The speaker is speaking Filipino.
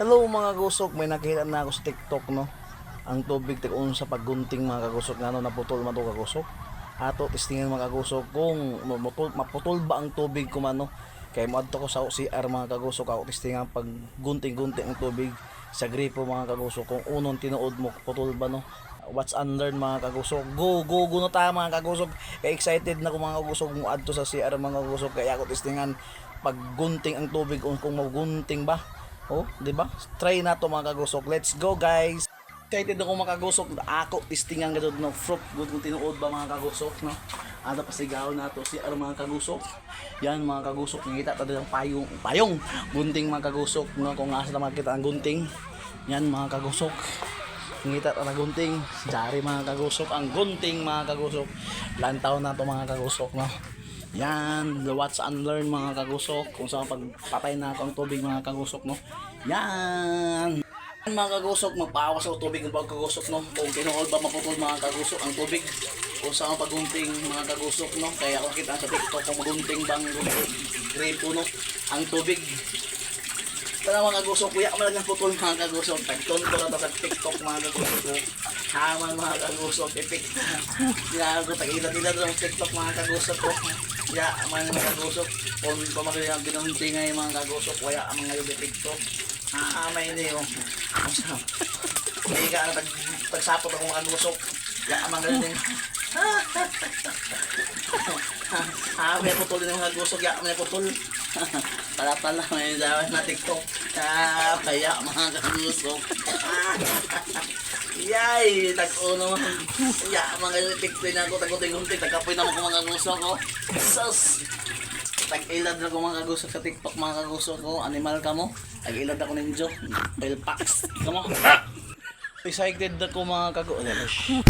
Hello mga kagusok, may nakita na ako sa TikTok no. Ang tubig tikon sa paggunting mga kagusok nga no naputol man to kagusok. Ato testingan mga kagusok kung maputol, maputol ba ang tubig ko man no. Kay moadto ko sa CR mga kagusok ako testingan pag gunting-gunting ang tubig sa gripo mga kagusok kung unong tinuod mo putol ba no. What's unlearn mga kagusok. Go, go, go na tayo mga kagusok. Kaya excited na ko mga kagusok mo adto sa CR mga kagusok kaya ako testingan pag gunting ang tubig kung magunting ba. Oh, di ba? Try na to mga kagusok. Let's go guys. Excited ako makagusok. Ako testingan gadod no fruit good kung tinuod ba mga kagusok no. Ada pasigaw na to si ar mga kagusok. Yan mga kagusok ngita ta ng payong payong gunting mga kagusok no kung asa na makita ang gunting. Yan mga kagusok. Ngita ta gunting. Dari mga kagusok ang gunting mga kagusok. Lantaw na to mga kagusok no. Yan, the watch and learn mga kagusok kung saan pagpatay na ako ang tubig mga kagusok no. Yan. Mga kagusok, magpawas ako tubig ng kagusok no. Kung tinuod ba maputol mga kagusok ang tubig kung saan pagunting mga kagusok no. Kaya ako kita sa TikTok kung magunting bang grape no ang tubig. Tara mga kagusok, kuya ka lang putol mga kagusok. Tagton ko lang sa TikTok mga kagusok ko. Haman mga kagusok, ko tag-ila-ila doon sa TikTok mga kagusok ko. Ya, man mga kagusok. Kung pamagali ang ginunti nga yung mga kagusok, kaya ang mga yung TikTok. Ah, may hindi yung. Hindi ka na tag tagsapot ako mga kagusok. Ya, ang mga ganyan. Ah, may putol din mga kagusok. Ya, may putol. Pala-pala, may dawan na TikTok. Ah, kaya mga kagusok. Yay! Tag-uno man. Ya, mga yung TikTok na ako. Taguting-gunting. Tagapoy naman ko mga kagusok ko. Sus! Tag-ilad na ko mga kagusok sa TikTok mga kagusok ko. Animal ka mo. Tag-ilad ako ninjo. Belpax. Kamo. Excited ako mga kagusok.